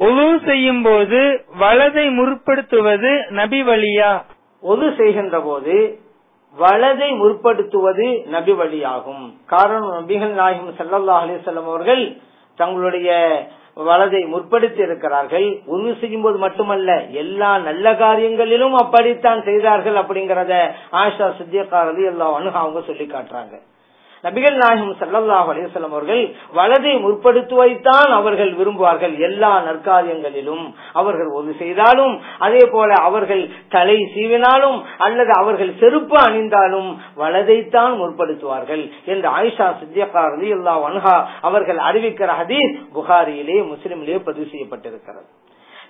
ஒழு செய்யும் போது வலதை முற்படுத்துவது நபி வழியா? ஒது செய்கின்ற போது வலதை முற்படுத்துவது நபி வழியாகும். காரணம் நபிகள் நாயகம் ஸல்லல்லாஹு அலிசல்லம் அவர்கள் தங்களுடைய வலதை முற்படுத்தி இருக்கிறார்கள் உறுதி செய்யும் போது மட்டுமல்ல எல்லா நல்ல காரியங்களிலும் அப்படித்தான் செய்தார்கள் அப்படிங்கறத ஆஷா சித்தியக்கா எல்லாம் அவங்க சொல்லி காட்டுறாங்க. நபிகள் நாயகம் சல்லாஹ் அலிவசலம் அவர்கள் வலதை முற்படுத்துவதைத்தான் அவர்கள் விரும்புவார்கள் எல்லா நற்காரியங்களிலும். அவர்கள் ஒது செய்தாலும் அதே போல அவர்கள் தலை சீவினாலும் அல்லது அவர்கள் செருப்பு அணிந்தாலும் வலதைத்தான் முற்படுத்துவார்கள் என்று ஆயிஷா சித்தியக்கா அல்லா வன்ஹா அவர்கள் அறிவிக்கிற ஹதீஸ் புகாரியிலே முஸ்லிமிலே பதிவு செய்யப்பட்டிருக்கிறது.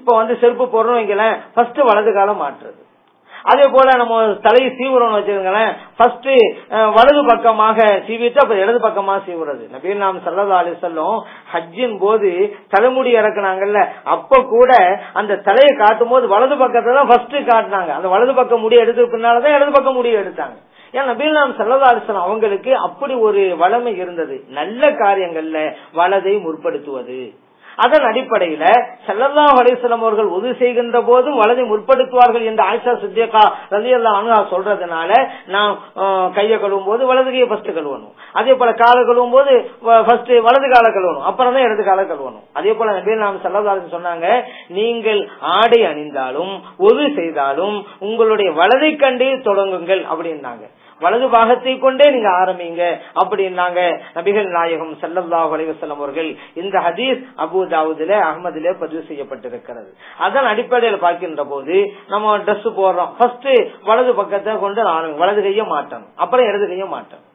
இப்போ வந்து செருப்பு போடுறோம் வைங்களேன் ஃபர்ஸ்ட் வலது காலம் மாற்றுறது. அதே போல நம்ம தலையை சீவுறோம்னு வச்சுக்கோங்களேன் ஃபர்ஸ்ட் வலது பக்கமாக சீவிட்டு அப்புறம் இடது பக்கமா சீவுறது. நபீர் நாம் சல்லா அலி சொல்லும் ஹஜ்ஜின் போது தலைமுடி இறக்குனாங்கல்ல அப்ப கூட அந்த தலையை காட்டும் போது வலது பக்கத்தை தான் ஃபர்ஸ்ட் காட்டினாங்க. அந்த வலது பக்கம் முடிய எடுத்து இடது பக்கம் முடிய எடுத்தாங்க. ஏன் நபீல் நாம் அவங்களுக்கு அப்படி ஒரு வளமை இருந்தது. நல்ல காரியங்கள்ல வலதை முற்படுத்துவது. அதன் அடிப்படையில செல்லல்லா அலிஸ்லாம் அவர்கள் உதவி செய்கின்ற போதும் வலதை முற்படுத்துவார்கள் என்று ஆயிஷா சித்தியக்கா ரலி அல்லா அனுகா சொல்றதுனால நாம் கையை கழுவும் போது வலது கையை ஃபர்ஸ்ட் கழுவணும். அதே போல காலை கழுவும் போது ஃபர்ஸ்ட் வலது காலை கழுவணும். அப்புறம் தான் இடது காலை கழுவணும். அதே போல நபீல் நாம் செல்லல்லாஹ் சொன்னாங்க நீங்கள் ஆடை அணிந்தாலும் ஒது செய்தாலும் உங்களுடைய வலதை கண்டே தொடங்குங்கள் அப்படின்னாங்க. வலது பாகத்தை கொண்டே நீங்க ஆரம்பிங்க. அப்படின்னாங்க நபிகள் நாயகம் சல்லல்லாஹு அலைஹி அவர்கள் இந்த ஹதீஸ் அபு தாவூதுல அகமதுல பதிவு செய்யப்பட்டிருக்கிறது. அதன் அடிப்படையில் பார்க்கின்ற போது நம்ம ட்ரெஸ் போடுறோம். ஃபர்ஸ்ட் வலது பக்கத்தை கொண்டு ஆரம்பி வலது கைய மாட்டணும். அப்புறம் இடது கைய மாட்டணும்.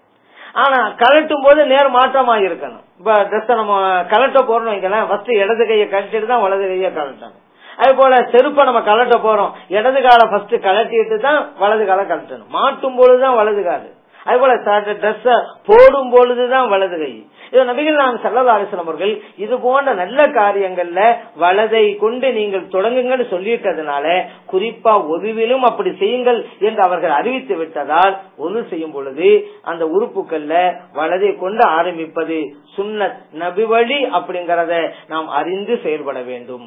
ஆனா கலட்டும் போது நேர் மாற்றமா இருக்கணும். இப்ப ட்ரெஸ் நம்ம கலட்ட போறோம் ஃபர்ஸ்ட் இடது கையை கழட்டிட்டு தான் வலது கையை கலட்டணும் அதே போல செருப்பை நம்ம கலட்ட போறோம். இடது காலை ஃபர்ஸ்ட் கலட்டிட்டு தான் வலது காலை கலட்டணும் மாட்டும் பொழுதுதான் வலது காலு. அதே போல ட்ரெஸ் போடும் பொழுதுதான் வலது கை. இது நபிகள் நாம் சல்லா அவர்கள் இது போன்ற நல்ல காரியங்கள்ல வலதை கொண்டு நீங்கள் தொடங்குங்கன்னு சொல்லிட்டதுனால குறிப்பா ஒதுவிலும் அப்படி செய்யுங்கள் என்று அவர்கள் அறிவித்து விட்டதால் ஒது செய்யும் பொழுது அந்த உறுப்புகள்ல வலதை கொண்டு ஆரம்பிப்பது சுன்னத் நபி வழி அப்படிங்கறத நாம் அறிந்து செயல்பட வேண்டும்.